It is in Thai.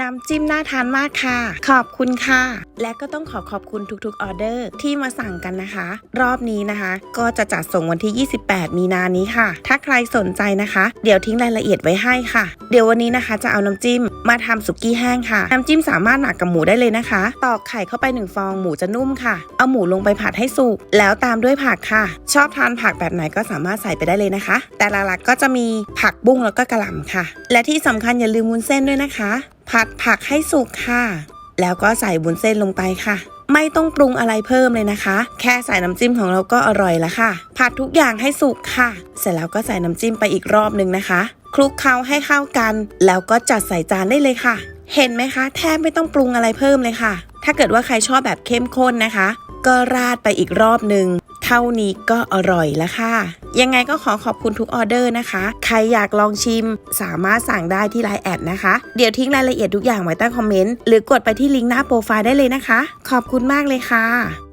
น้ำจิ้มน่าทานมากค่ะ ขอบคุณค่ะ และก็ต้องขอขอบคุณทุกๆออเดอร์ที่มาสั่งกันนะคะ รอบนี้นะคะ ก็จะจัดส่งวันที่ 28 มีนานี้ค่ะ ถ้าใครสนใจนะคะ เดี๋ยวทิ้งรายละเอียดไว้ให้ค่ะ เดี๋ยววันนี้นะคะ จะเอาน้ำจิ้มมาทำสุกี้แห้งค่ะ น้ำจิ้มสามารถหมักกับหมูได้เลยนะคะ ตอกไข่เข้าไปหนึ่งฟองหมูจะนุ่มค่ะ เอาหมูลงไปผัดให้สุก แล้วตามด้วยผักค่ะ ชอบทานผักแบบไหนก็สามารถใส่ไปได้เลยนะคะ แต่หลักๆก็จะมีผักบุ้งแล้วก็กระหล่ำค่ะ และที่สำคัญอย่าลืมวุ้นเส้นด้วยนะคะ ผัดผักให้สุกค่ะ แล้วก็ใส่วุ้นเส้นลงไปค่ะ ไม่ต้องปรุงอะไรเพิ่มเลยนะคะ แค่ใส่น้ำจิ้มของเราก็อร่อยแล้วค่ะ ผัดทุกอย่างให้สุกค่ะ เสร็จแล้วก็ใส่น้ำจิ้มไปอีกรอบนึงนะคะ คลุกเคล้าให้เข้ากัน แล้วก็จัดใส่จานได้เลยค่ะ เห็นไหมคะ แทบไม่ต้องปรุงอะไรเพิ่มเลยค่ะ ถ้าเกิดว่าใครชอบแบบเข้มข้นนะคะ ก็ราดไปอีกรอบหนึ่ง เท่านี้ก็อร่อยแล้วค่ะ ยังไงก็ขอขอบคุณทุกออเดอร์นะคะ ใครอยากลองชิมสามารถสั่งได้ที่ไลน์แอดนะคะ เดี๋ยวทิ้งรายละเอียดทุกอย่างไว้ใต้คอมเมนต์ หรือกดไปที่ลิงก์หน้าโปรไฟล์ได้เลยนะคะ ขอบคุณมากเลยค่ะ